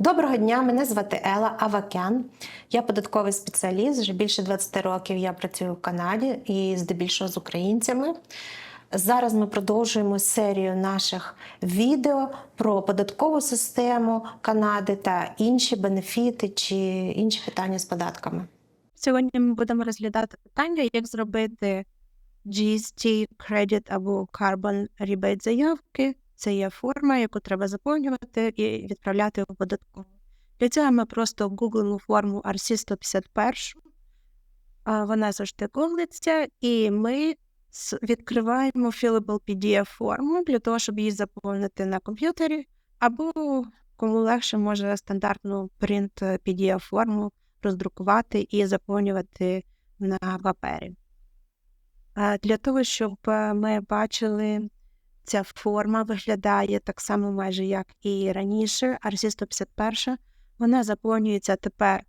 Доброго дня, мене звати Ела Авакян. Я податковий спеціаліст. Вже більше 20 років я працюю в Канаді і здебільшого з українцями. Зараз ми продовжуємо серію наших відео про податкову систему Канади та інші бенефіти чи інші питання з податками. Сьогодні ми будемо розглядати питання, як зробити GST Credit або Carbon Rebate заявки. Це є форма, яку треба заповнювати і відправляти у податкову. Для цього ми просто гуглимо форму RC151. Вона завжди гуглиться, і ми відкриваємо fillable PDF форму для того, щоб її заповнити на комп'ютері, або кому легше може стандартну print PDF форму роздрукувати і заповнювати на папері. Для того, щоб е, ми бачили, ця форма виглядає так само майже як і раніше, RC151, вона заповнюється тепер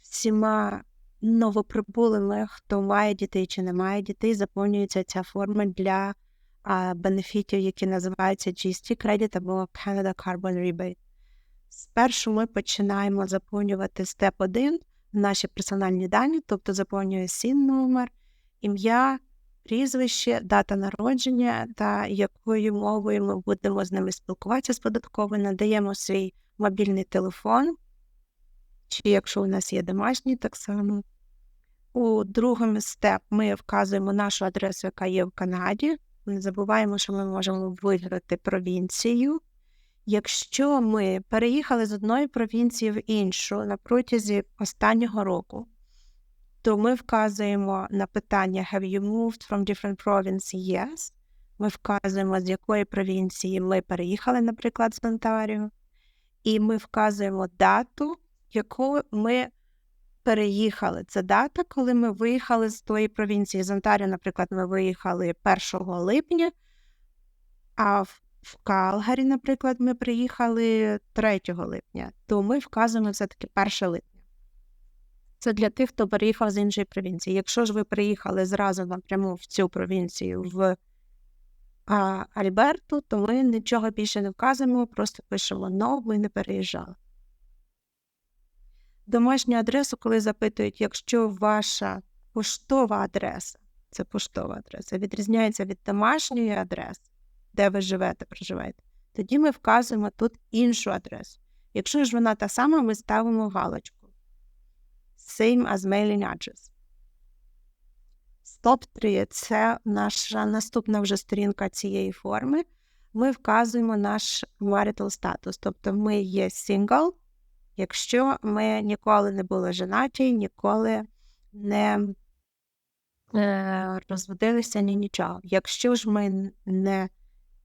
всіма новоприбулими, хто має дітей чи не має дітей, заповнюється ця форма для а, бенефітів, які називаються GST Credit або Canada Carbon Rebate. Спершу ми починаємо заповнювати степ 1 наші персональні дані, тобто заповнює сін номер, ім'я, прізвище, дата народження та якою мовою ми будемо з ними спілкуватися з податковою, надаємо свій мобільний телефон, чи якщо у нас є домашній, так само. У другому степ ми вказуємо нашу адресу, яка є в Канаді. Не забуваємо, що ми можемо вибрати провінцію. Якщо ми переїхали з одної провінції в іншу на протязі останнього року, то ми вказуємо на питання Have you moved from different province? Yes. Ми вказуємо, з якої провінції ми переїхали, наприклад, з Онтаріо, і ми вказуємо дату, яку ми переїхали. Це дата, коли ми виїхали з тої провінції. З Онтаріо, наприклад, ми виїхали 1 липня, а в в Калгарі, наприклад, ми приїхали 3 липня, то ми вказуємо все-таки 1 липня. Це для тих, хто переїхав з іншої провінції. Якщо ж ви приїхали зразу напряму в цю провінцію в а, Альберту, то ми нічого більше не вказуємо, просто пишемо «No», ви не переїжджали. Домашню адресу, коли запитують, якщо ваша поштова адреса, це поштова адреса, відрізняється від домашньої адреси, де ви живете, проживаєте, тоді ми вказуємо тут іншу адресу. Якщо ж вона та сама, ми ставимо галочку. Same as mailing address. Стоп 3 це наша наступна вже сторінка цієї форми. Ми вказуємо наш marital status, тобто ми є single, якщо ми ніколи не були женаті, ніколи не е, розводилися ні нічого. Якщо ж ми не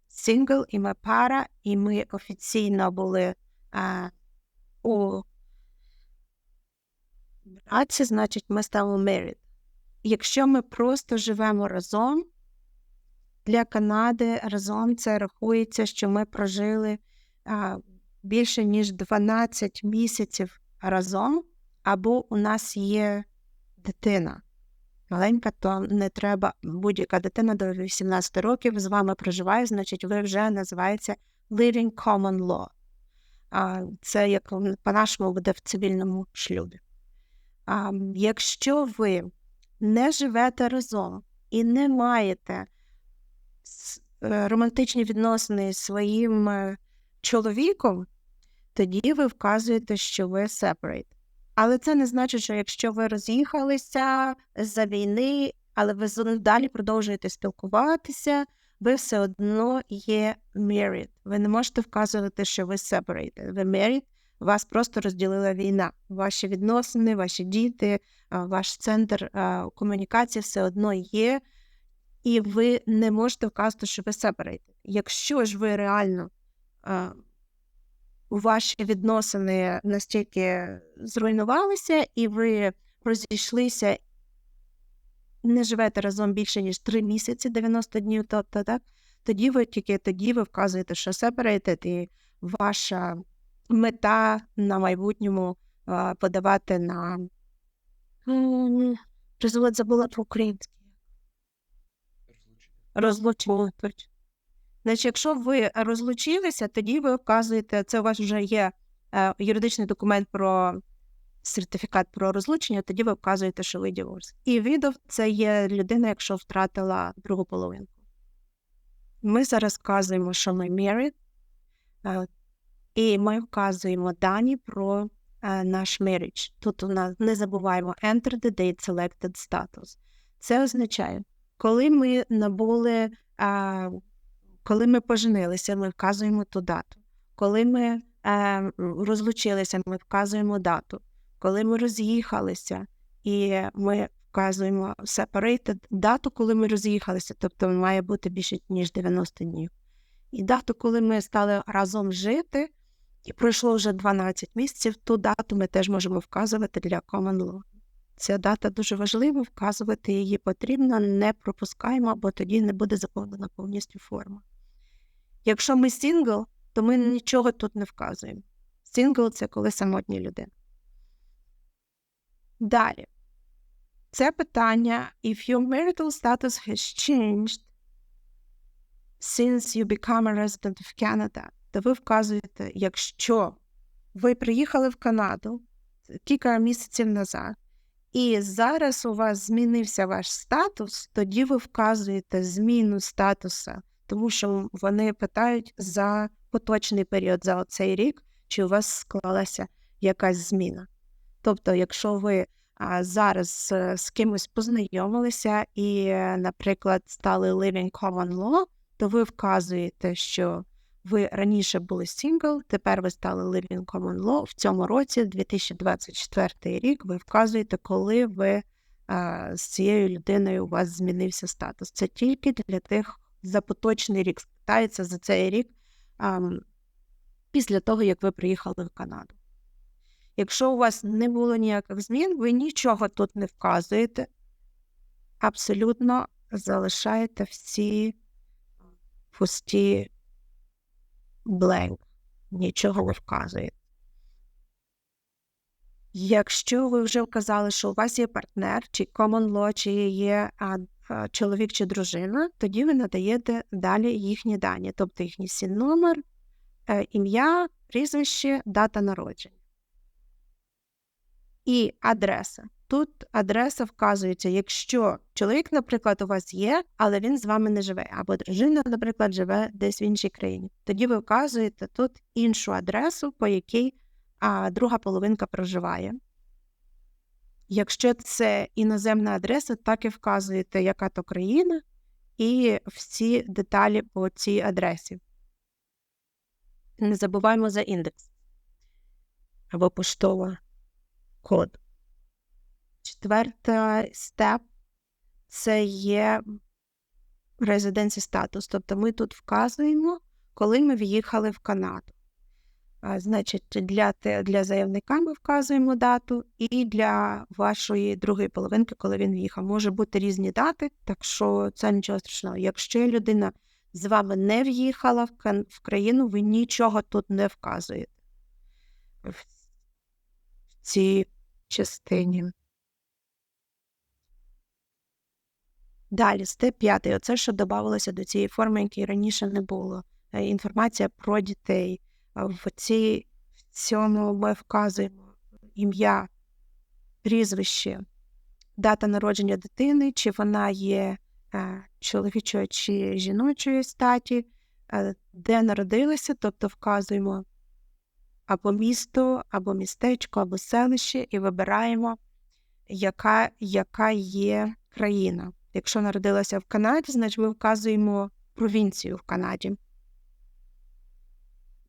сингл, і ми пара, і ми офіційно були а, у браці, значить, ми ставимо married. Якщо ми просто живемо разом, для Канади разом це рахується, що ми прожили а, більше ніж 12 місяців разом, або у нас є дитина маленька, то не треба будь-яка дитина до 18 років з вами проживає, значить, ви вже називається living common law. А, Це як по-нашому буде в цивільному шлюбі. А, Якщо ви не живете разом і не маєте е, романтичні відносини зі своїм е, чоловіком, тоді ви вказуєте, що ви separate. Але це не значить, що якщо ви роз'їхалися за війни, але ви з- далі продовжуєте спілкуватися, ви все одно є married. Ви не можете вказувати, що ви separated. Ви married, вас просто розділила війна. Ваші відносини, ваші діти, ваш центр комунікації все одно є, і ви не можете вказати, що ви separated. Якщо ж ви реально ваші відносини настільки зруйнувалися, і ви розійшлися, не живете разом більше, ніж 3 місяці, 90 днів, тобто, так, тоді ви тільки тоді ви вказуєте, що separated, і ваша мета на майбутньому подавати на м, призвод забула про українське. Розлучення. Значить, якщо ви розлучилися, тоді ви вказуєте, це у вас вже є е, юридичний документ про сертифікат про розлучення, тоді ви вказуєте, що ви divorced. І widow – це є людина, якщо втратила другу половинку. Ми зараз вказуємо, що ми married, е, і ми вказуємо дані про е, наш marriage. Тут у нас не забуваємо enter the date selected status. Це означає, коли ми набули, а, коли ми поженилися, ми вказуємо ту дату. Коли ми е, розлучилися, ми вказуємо дату. Коли ми роз'їхалися, і ми вказуємо separated дату, коли ми роз'їхалися, тобто має бути більше ніж 90 днів. І дату, коли ми стали разом жити, і пройшло вже 12 місяців, ту дату ми теж можемо вказувати для common law. Ця дата дуже важлива, вказувати її потрібно, не пропускаємо, бо тоді не буде заповнена повністю форма. Якщо ми сингл, то ми нічого тут не вказуємо. Сингл це коли самотня людина. Далі. Це питання: if your marital status has changed since you become a resident of Canada, то ви вказуєте, якщо ви приїхали в Канаду кілька місяців назад, і зараз у вас змінився ваш статус, тоді ви вказуєте зміну статуса, тому що вони питають за поточний період, за цей рік, чи у вас склалася якась зміна. Тобто, якщо ви а, зараз е, з кимось познайомилися і, е, наприклад, стали living common law, то ви вказуєте, що ви раніше були сингл, тепер ви стали living common law. В цьому році, 2024 рік, ви вказуєте, коли ви а, з цією людиною у вас змінився статус. Це тільки для тих за поточний рік складається за цей рік а, після того, як ви приїхали в Канаду. Якщо у вас не було ніяких змін, ви нічого тут не вказуєте, абсолютно залишаєте всі пусті blank, нічого не вказує. Якщо ви вже вказали, що у вас є партнер, чи common law, чи є а, а, чоловік чи дружина, тоді ви надаєте далі їхні дані, тобто їхній сін номер, е, ім'я, прізвище, дата народження. І адреса. Тут адреса вказується, якщо чоловік, наприклад, у вас є, але він з вами не живе, або дружина, наприклад, живе десь в іншій країні. Тоді ви вказуєте тут іншу адресу, по якій а, друга половинка проживає. Якщо це іноземна адреса, так і вказуєте, яка то країна, і всі деталі по цій адресі. Не забуваємо за індекс або поштова код. Четвертий степ це є резиденцій статус. Тобто ми тут вказуємо, коли ми в'їхали в Канаду. Значить, для, для заявника ми вказуємо дату, і для вашої другої половинки, коли він в'їхав. Може бути різні дати, так що це нічого страшного. Якщо людина з вами не в'їхала в, країну, ви нічого тут не вказуєте в цій частині. Далі, степ 5. Оце, що додавалося до цієї форми, якої раніше не було. Е, Інформація про дітей. В, цій, в цьому ми вказуємо ім'я, прізвище, дата народження дитини, чи вона є е, чоловічої чи жіночої статі, е, де народилися, тобто вказуємо або місто, або містечко, або селище, і вибираємо, яка, яка є країна. Якщо народилася в Канаді, значить ми вказуємо провінцію в Канаді.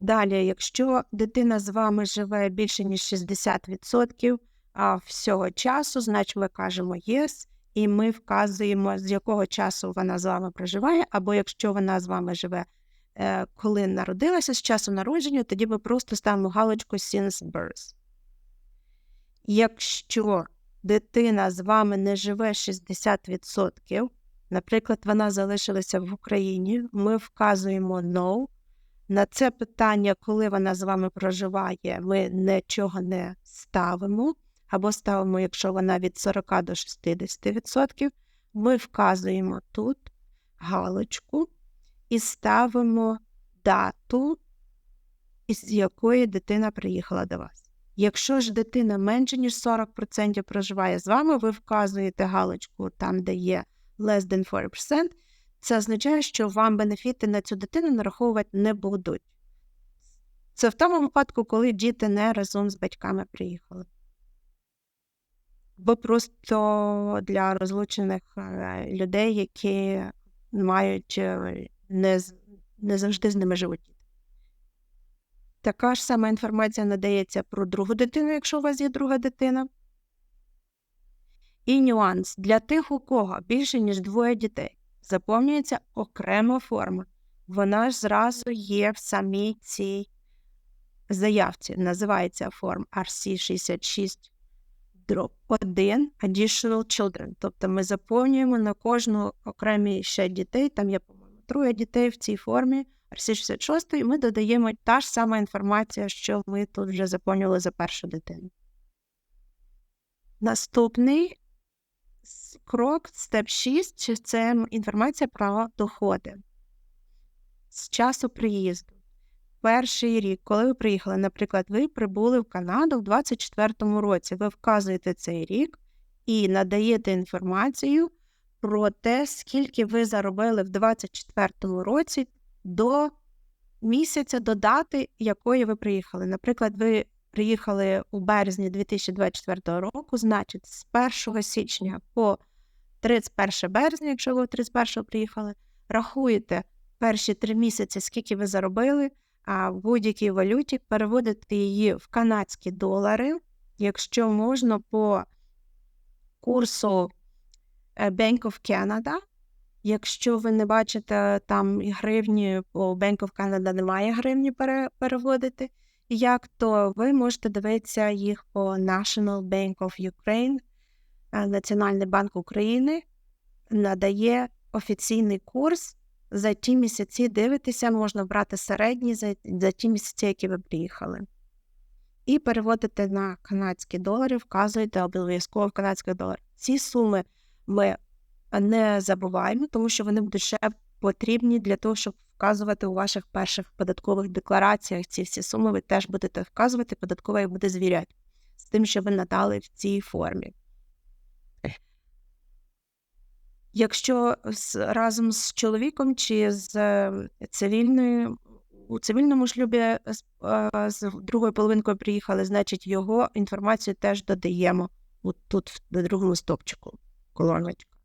Далі, якщо дитина з вами живе більше ніж 60% а, всього часу, значить ми кажемо yes, і ми вказуємо, з якого часу вона з вами проживає, або якщо вона з вами живе, е, коли народилася з часу народження, тоді ми просто ставимо галочку since birth. Якщо дитина з вами не живе 60%, наприклад, вона залишилася в Україні, ми вказуємо no. На це питання, коли вона з вами проживає, ми нічого не ставимо, або ставимо, якщо вона від 40 до 60%, ми вказуємо тут галочку і ставимо дату із якої дитина приїхала до вас. Якщо ж дитина менше ніж 40% проживає з вами, ви вказуєте галочку там, де є less than 4%, це означає, що вам бенефіти на цю дитину нараховувати не будуть. Це в тому випадку, коли діти не разом з батьками приїхали. Бо просто для розлучених е, людей, які мають е, не, не завжди з ними живуть. діти. Така ж сама інформація надається про другу дитину, якщо у вас є друга дитина. І нюанс для тих, у кого більше, ніж двоє дітей, заповнюється окрема форма. Вона ж зразу є в самій цій заявці. Називається форм RC66 drop 1 Additional Children. Тобто ми заповнюємо на кожну окремі ще дітей, там є, по-моєму, троє дітей в цій формі RC66, ми додаємо та ж сама інформація, що ми тут вже заповнювали за першу дитину. Наступний крок, степ 6, це інформація про доходи з часу приїзду. Перший рік, коли ви приїхали, наприклад, ви прибули в Канаду в 24-му році. Ви вказуєте цей рік і надаєте інформацію про те, скільки ви заробили в 24-му році до місяця, до дати, якої ви приїхали. Наприклад, ви приїхали у березні 2024 року, значить, з 1 січня по 31 березня, якщо ви 31 приїхали, рахуєте перші три місяці, скільки ви заробили, а в будь-якій валюті переводите її в канадські долари, якщо можна по курсу е, Bank of Canada. Якщо ви не бачите там гривні, бо Bank of Canada немає гривні переводити, як то ви можете дивитися їх по National Bank of Ukraine, е, Національний банк України надає офіційний курс. За ті місяці дивитися, можна брати середній за, за ті місяці, які ви приїхали. І переводите на канадські долари, вказуєте обов'язково в канадських доларах. Ці суми ми не забуваємо, тому що вони будуть ще потрібні для того, щоб вказувати у ваших перших податкових деклараціях. Ці всі суми ви теж будете вказувати, податкова їх буде звіряти з тим, що ви надали в цій формі. Якщо з, разом з чоловіком чи з е, цивільною у цивільному шлюбі з, е, з другою половинкою приїхали, значить його інформацію теж додаємо от тут на другому стопчику колоночка.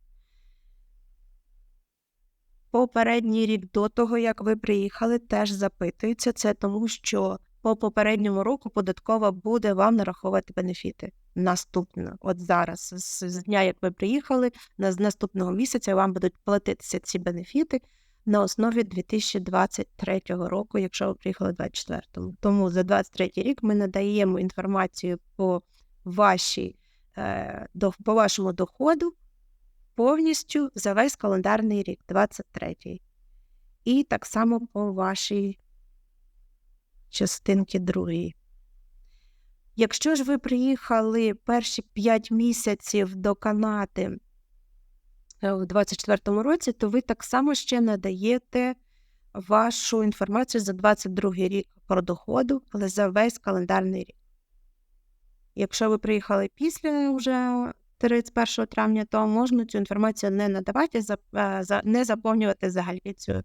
Попередній рік до того, як ви приїхали, теж запитується це, тому що по попередньому року податкова буде вам нараховувати бенефіти наступно. От зараз, з, дня, як ви приїхали, на з наступного місяця вам будуть платитися ці бенефіти на основі 2023 року, якщо ви приїхали в 2024. Тому за 2023 рік ми надаємо інформацію по, вашій, е, по вашому доходу повністю за весь календарний рік, 23. І так само по вашій частинки другої. Якщо ж ви приїхали перші 5 місяців до Канади е, у 24 році, то ви так само ще надаєте вашу інформацію за 22 рік про доходу, але за весь календарний рік. Якщо ви приїхали після вже 31 травня, то можна цю інформацію не надавати, е, не заповнювати взагалі цю,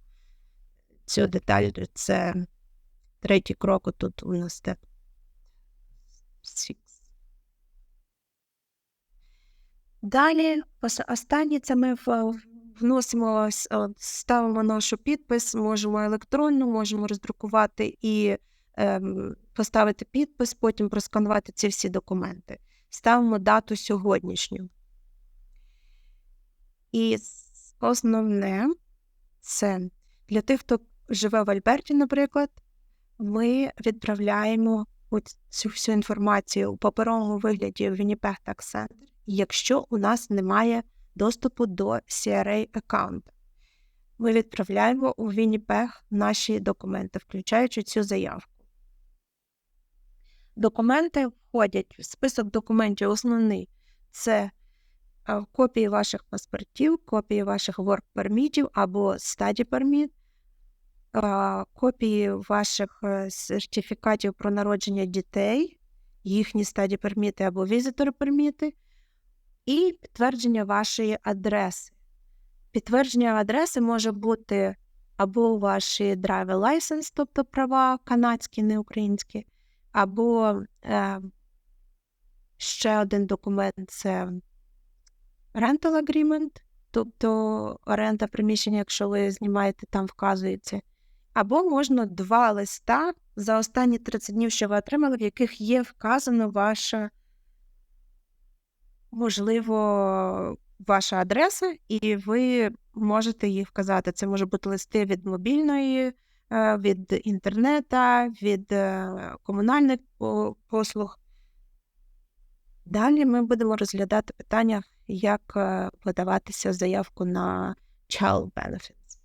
цю деталь. Це третій крок тут у нас степ. Далі, останнє це ми вносимо, ставимо нашу підпис, можемо електронно, можемо роздрукувати і ем, поставити підпис, потім просканувати ці всі документи. Ставимо дату сьогоднішню. І основне це для тих, хто живе в Альберті, наприклад, ми відправляємо цю всю інформацію у паперовому вигляді в Winnipeg Tax Center, якщо у нас немає доступу до CRA аккаунту. Ми відправляємо у Winnipeg наші документи, включаючи цю заявку. Документи входять в список документів основний це копії ваших паспортів, копії ваших work permitів або study permit, копії ваших е, сертифікатів про народження дітей, їхні стаді перміти або візитор перміти, і підтвердження вашої адреси. Підтвердження адреси може бути або ваші driver license, тобто права канадські, не українські, або е, ще один документ це rental agreement, тобто оренда приміщення, якщо ви знімаєте, там вказується. Або можна два листа за останні 30 днів, що ви отримали, в яких є вказано ваша, можливо, ваша адреса, і ви можете їх вказати. Це може бути листи від мобільної, від інтернета, від е, комунальних послуг. Далі ми будемо розглядати питання, як е, подаватися заявку на Child Benefits.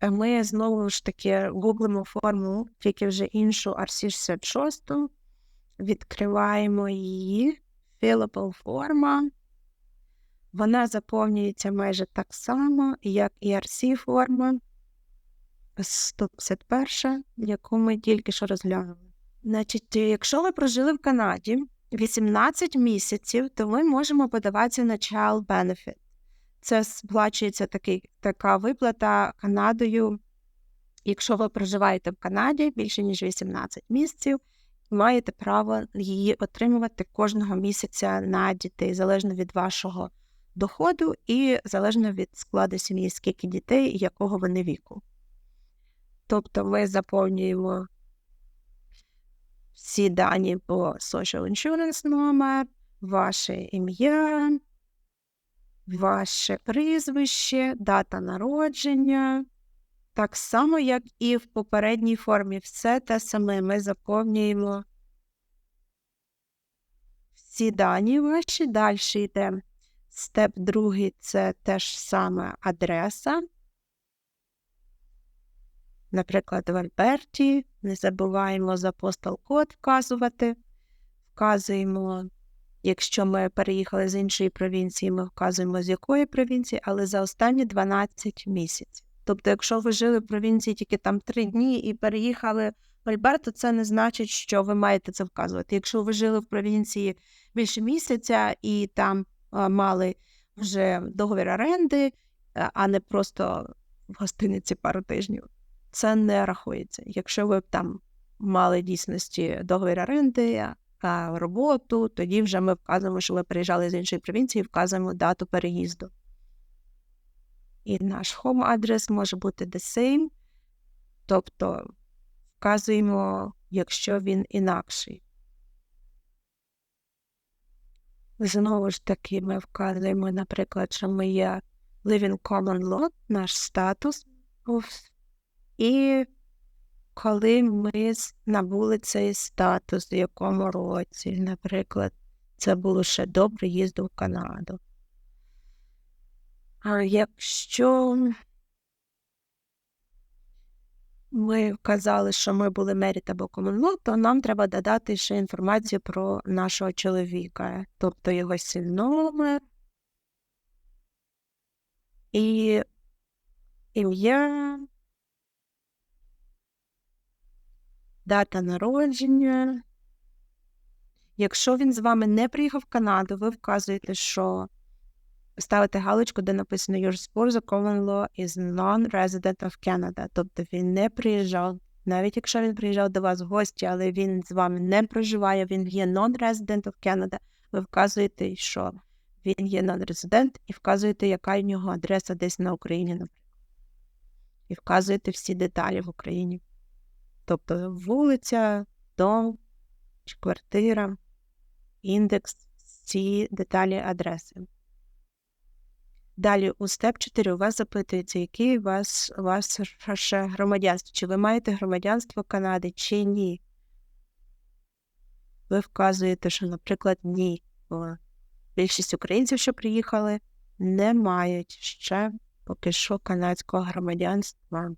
Е, Ми знову ж таки гуглимо форму, тільки вже іншу RC66, відкриваємо її, fillable форма. Вона заповнюється майже так само, як і RC форма 151, яку ми тільки що розглянули. Значить, якщо ви прожили в Канаді 18 місяців, то ми можемо подаватися на Child Benefit. Це сплачується такий, така виплата Канадою. Якщо ви проживаєте в Канаді більше ніж 18 місяців, маєте право її отримувати кожного місяця на дітей, залежно від вашого доходу і залежно від складу сім'ї, скільки дітей і якого вони віку. Тобто ми заповнюємо всі дані по Social Insurance номер, ваше ім'я, ваше прізвище, дата народження. Так само, як і в попередній формі, все те саме ми заповнюємо всі дані ваші. Далі йде степ другий це теж саме адреса. Наприклад, в Альберті не забуваємо за постал код вказувати. Вказуємо, якщо ми переїхали з іншої провінції, ми вказуємо з якої провінції, але за останні 12 місяців. Тобто, якщо ви жили в провінції тільки там 3 дні і переїхали в Альберто, це не значить, що ви маєте це вказувати. Якщо ви жили в провінції більше місяця і там мали вже договір оренди, а а не просто в гостиниці пару тижнів, це не рахується. Якщо ви там мали дійсності договір оренди, роботу, тоді вже ми вказуємо, що ви переїжджали з іншої провінції, вказуємо дату переїзду. І наш home адрес може бути the same, тобто вказуємо, якщо він інакший. Знову ж таки, ми вказуємо, наприклад, що ми є living common law, наш статус. І коли ми набули цей статус, в якому році, наприклад, це було ще до приїзду в Канаду. А якщо ми вказали, що ми були Меріт або Law, то нам треба додати ще інформацію про нашого чоловіка, тобто його сім-номер і ім'я, дата народження. Якщо він з вами не приїхав в Канаду, ви вказуєте, що ставите галочку, де написано Your spouse common law is non-resident of Canada. Тобто він не приїжджав, навіть якщо він приїжджав до вас в гості, але він з вами не проживає, він є non-resident of Canada, ви вказуєте, що він є non-resident, і вказуєте, яка в нього адреса десь на Україні, наприклад. І вказуєте всі деталі в Україні. Тобто вулиця, дом, квартира, індекс, ці деталі адреси. Далі у степ 4 у вас запитується, яке у вас, у вас громадянство. Чи ви маєте громадянство Канади, чи ні. Ви вказуєте, що, наприклад, ні. Більшість українців, що приїхали, не мають ще поки що канадського громадянства.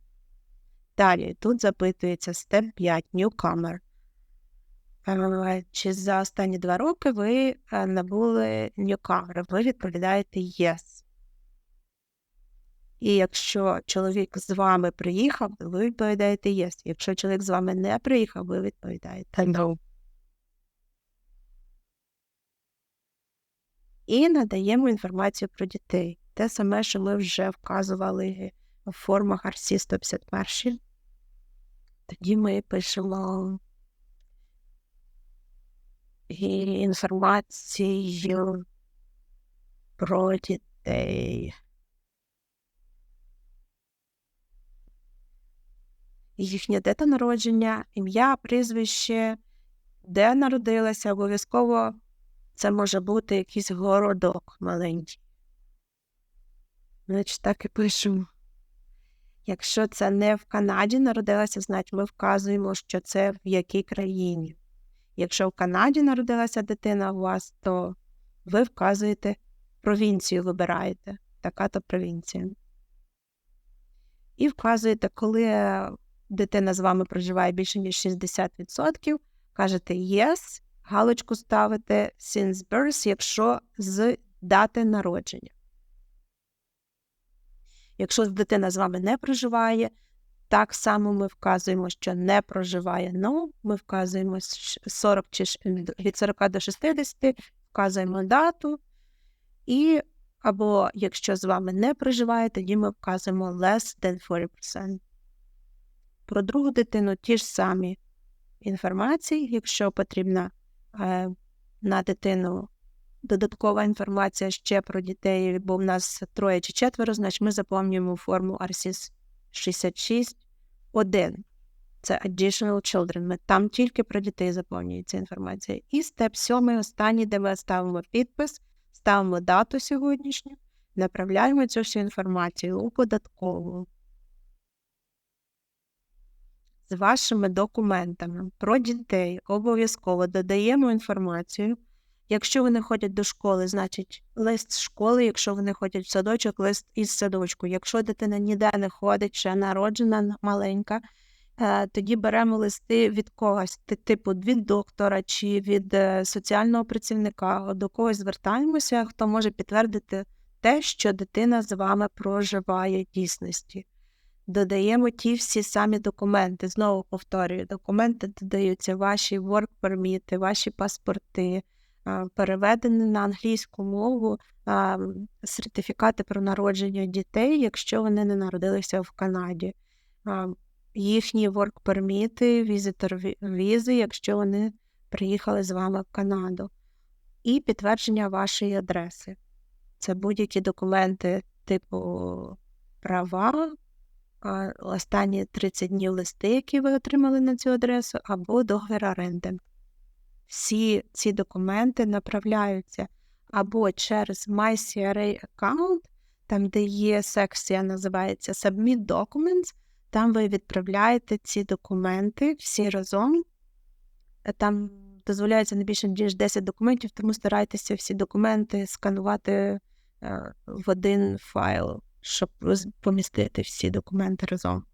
Далі тут запитується степ 5 Newcomer. Е, Чи за останні два роки ви е, набули Newcomer? Ви відповідаєте Yes. І якщо чоловік з вами приїхав, то ви відповідаєте yes. Якщо чоловік з вами не приїхав, ви відповідаєте no. І надаємо інформацію про дітей. Те саме, що ми вже вказували в формах RC 151. Тоді ми пишемо інформацію про дітей. Їхнє дата народження, ім'я, прізвище, де народилася, обов'язково це може бути якийсь городок маленький. Значить, так і пишемо. Якщо це не в Канаді народилася, значить ми вказуємо, що це в якій країні. Якщо в Канаді народилася дитина у вас, то ви вказуєте провінцію, вибираєте, така то провінція. І вказуєте, коли дитина з вами проживає більше ніж 60%, кажете yes, галочку ставите since birth, якщо з дати народження. Якщо дитина з вами не проживає, так само ми вказуємо, що не проживає no, ми вказуємо 40 чи від 40 до 60, вказуємо дату, і або якщо з вами не проживає, тоді ми вказуємо less than 40%. Про другу дитину ті ж самі інформації, якщо потрібна е, на дитину додаткова інформація ще про дітей, бо в нас троє чи четверо, значить ми заповнюємо форму RCS 66 1. Це Additional Children. Ми там тільки про дітей заповнюється інформація. І степ 7, останній, де ми ставимо підпис, ставимо дату сьогоднішню, направляємо цю всю інформацію у податкову з вашими документами про дітей обов'язково додаємо інформацію. Якщо вони ходять до школи, значить лист з школи, якщо вони ходять в садочок, лист із садочку. Якщо дитина ніде не ходить, ще народжена маленька, е, тоді беремо листи від когось, типу від доктора чи від е, соціального працівника, до когось звертаємося, хто може підтвердити те, що дитина з вами проживає в дійсності. Додаємо ті всі самі документи. Знову повторюю, документи додаються ваші permit, ваші паспорти, переведені на англійську мову сертифікати про народження дітей, якщо вони не народилися в Канаді, їхні permit, візитор візи, якщо вони приїхали з вами в Канаду, і підтвердження вашої адреси. Це будь-які документи типу права останні 30 днів листи, які ви отримали на цю адресу, або договір оренди. Всі ці документи направляються або через MyCRA аккаунт, там, де є секція, називається Submit Documents, там ви відправляєте ці документи всі разом. Там дозволяється не більше ніж 10 документів, тому старайтеся всі документи сканувати е, в один файл щоб помістити всі документи разом.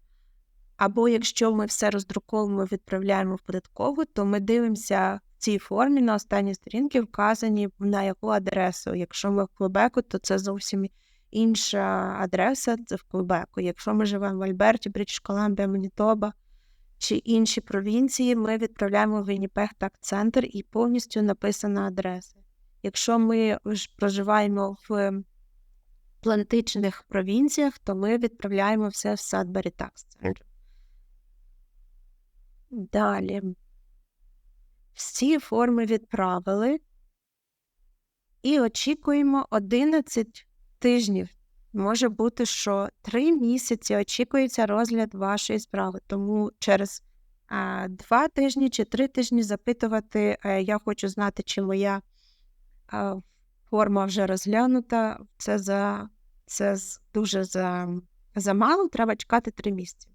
Або якщо ми все роздруковуємо, відправляємо в податкову, то ми дивимося в цій формі на останній сторінці, вказані на яку адресу. Якщо ми в Квебеку, то це зовсім інша адреса, це в Квебеку. Якщо ми живемо в Альберті, Брitish Колумбія, Манітоба чи інші провінції, ми відправляємо в Вінніпег так центр і повністю написана адреса. Якщо ми проживаємо в Атлантичних провінціях, то ми відправляємо все в Садбері Такс Центр. Далі. Всі форми відправили і очікуємо 11 тижнів. Може бути, що 3 місяці очікується розгляд вашої справи. Тому через а, 2 тижні чи 3 тижні запитувати, а, я хочу знати, чи моя а, форма вже розглянута, це за це дуже за, замало, треба чекати три місяці.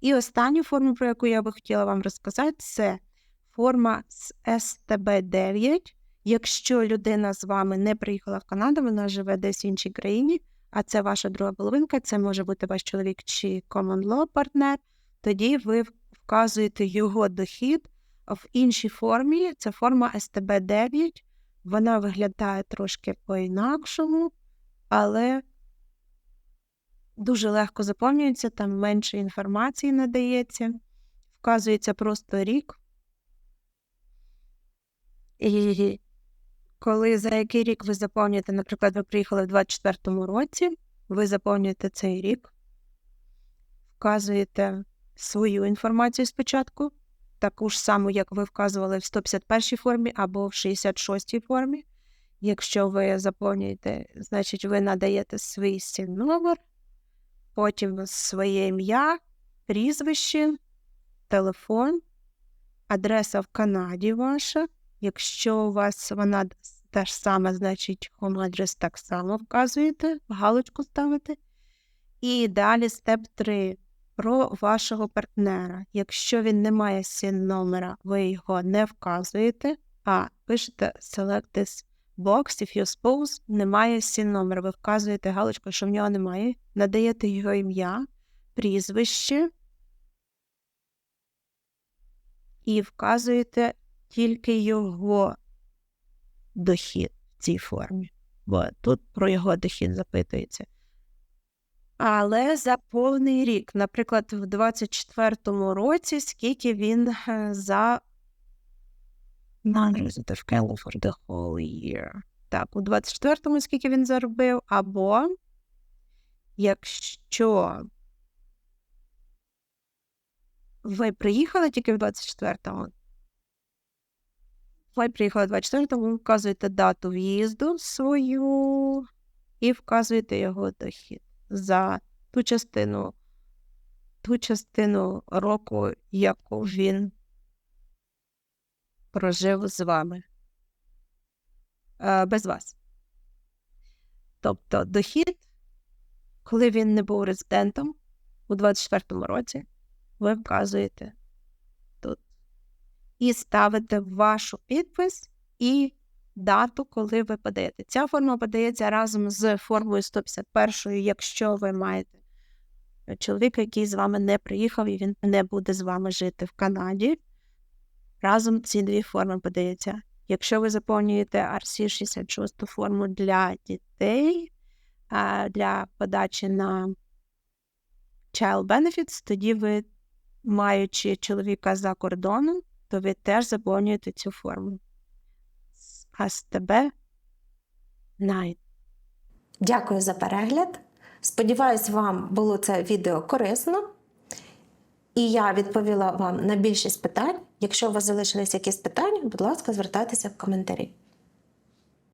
І остання форма, про яку я би хотіла вам розказати, це форма з СТБ-9. Якщо людина з вами не приїхала в Канаду, вона живе десь в іншій країні, а це ваша друга половинка, це може бути ваш чоловік чи common law партнер, тоді ви вказуєте його дохід в іншій формі. Це форма СТБ-9. Вона виглядає трошки по-інакшому, але дуже легко заповнюється, там менше інформації надається, вказується просто рік. І коли за який рік ви заповнюєте, наприклад, ви приїхали в 24-му році, ви заповнюєте цей рік, вказуєте свою інформацію спочатку, таку ж саму, як ви вказували в 151 формі або в 66 формі. Якщо ви заповнюєте, значить ви надаєте свій сім номер, потім своє ім'я, прізвище, телефон, адреса в Канаді ваша. Якщо у вас вона те ж саме, значить home адрес так само вказуєте, галочку ставите. І далі степ 3 про вашого партнера. Якщо він не має сін номера, ви його не вказуєте, а пишете select this box, if your spouse немає сін номера. Ви вказуєте галочку, що в нього немає, надаєте його ім'я, прізвище і вказуєте тільки його дохід в цій формі. Бо тут про його дохід запитується. Але за повний рік, наприклад, в 24-му році, скільки він е, за for the whole year. Так, у 24-му скільки він заробив, або якщо ви приїхали тільки в 24-му, ви приїхали в 24-му, ви вказуєте дату в'їзду свою і вказуєте його дохід за ту частину, ту частину року, яку він прожив з вами. Е, без вас. Тобто дохід, коли він не був резидентом у 24-му році, ви вказуєте тут. І ставите вашу підпис і дату, коли ви подаєте. Ця форма подається разом з формою 151, якщо ви маєте чоловіка, який з вами не приїхав, і він не буде з вами жити в Канаді. Разом ці дві форми подаються. Якщо ви заповнюєте RC66 форму для дітей, для подачі на Child Benefits, тоді ви, маючи чоловіка за кордоном, то ви теж заповнюєте цю форму. АСТБ 9. Дякую за перегляд. Сподіваюсь, вам було це відео корисно. І я відповіла вам на більшість питань. Якщо у вас залишились якісь питання, будь ласка, звертайтеся в коментарі.